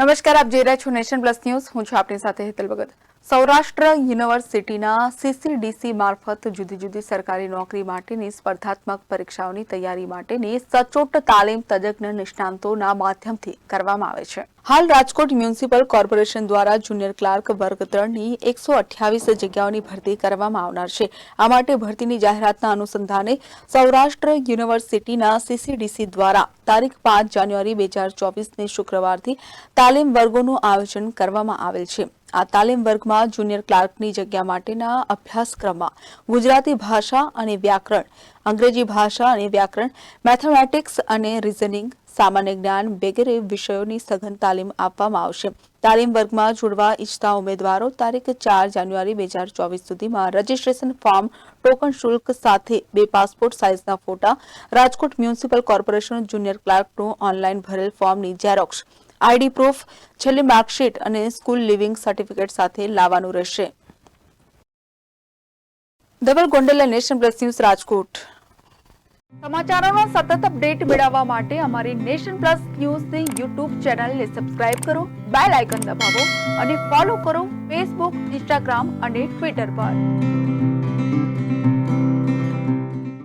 નમસ્કાર, આપ જોઈ રહ્યા છો નેશન પ્લસ ન્યૂઝ. હું છું આપની સાથે હેતલ ભગત. સૌરાષ્ટ્ર યુનિવર્સિટીના સીસીડીસી મારફત જુદી જુદી સરકારી નોકરી માટેની સ્પર્ધાત્મક પરીક્ષાઓની તૈયારી માટેની સચોટ તાલીમ તજજ્ઞ નિષ્ણાંતોના માધ્યમથી કરવામાં આવે છે. હાલ રાજકોટ મ્યુનિસિપલ કોર્પોરેશન દ્વારા જુનિયર ક્લાર્ક વર્ગ ત્રણની એકસો અઠ્યાવીસ જગ્યાઓની ભરતી કરવામાં આવનાર છે. આ માટે ભરતીની જાહેરાતના અનુસંધાને સૌરાષ્ટ્ર યુનિવર્સિટીના સીસીડીસી દ્વારા તારીખ પાંચ જાન્યુઆરી બે હજાર ચોવીસની શુક્રવારથી તાલીમ વર્ગોનું આયોજન કરવામાં આવેલ છે. આ તાલીમ વર્ગમાં જુનિયર ક્લાર્કની જગ્યા માટેના અભ્યાસક્રમમાં ગુજરાતી ભાષા અને વ્યાકરણ, અંગ્રેજી ભાષા અને વ્યાકરણ, મેથેમેટિક્સ અને રિઝનિંગ, સામાન્ય જ્ઞાન વગેરે વિષયોની સઘન તાલીમ આપવામાં આવશે. તાલીમ વર્ગમાં જોડવા ઈચ્છતા ઉમેદવારો તારીખ ચાર જાન્યુઆરી બે હજાર ચોવીસ સુધીમાં રજીસ્ટ્રેશન ફોર્મ, ટોકન શુલ્ક સાથે બે પાસપોર્ટ સાઇઝના ફોટા, રાજકોટ મ્યુનિસિપલ કોર્પોરેશન જુનિયર ક્લાર્કનું ઓનલાઈન ભરેલ ફોર્મની ઝેરોક્ષ. આઈડી પ્રૂફ, છેલ્લી માર્કશીટ અને સ્કૂલ લિવિંગ સર્ટિફિકેટ સાથે લાવવાનું રહેશે. Dhaval Gondal nation plus news Rajkot. સમાચારોનો સતત અપડેટ મેળવવા માટે અમારી નેશન પ્લસ ન્યૂઝની યુટ્યુબ ચેનલને સબસ્ક્રાઇબ કરો, બેલ આઇકન દબાવો અને ફોલો કરો ફેસબુક, ઇન્સ્ટાગ્રામ અને ટ્વિટર પર.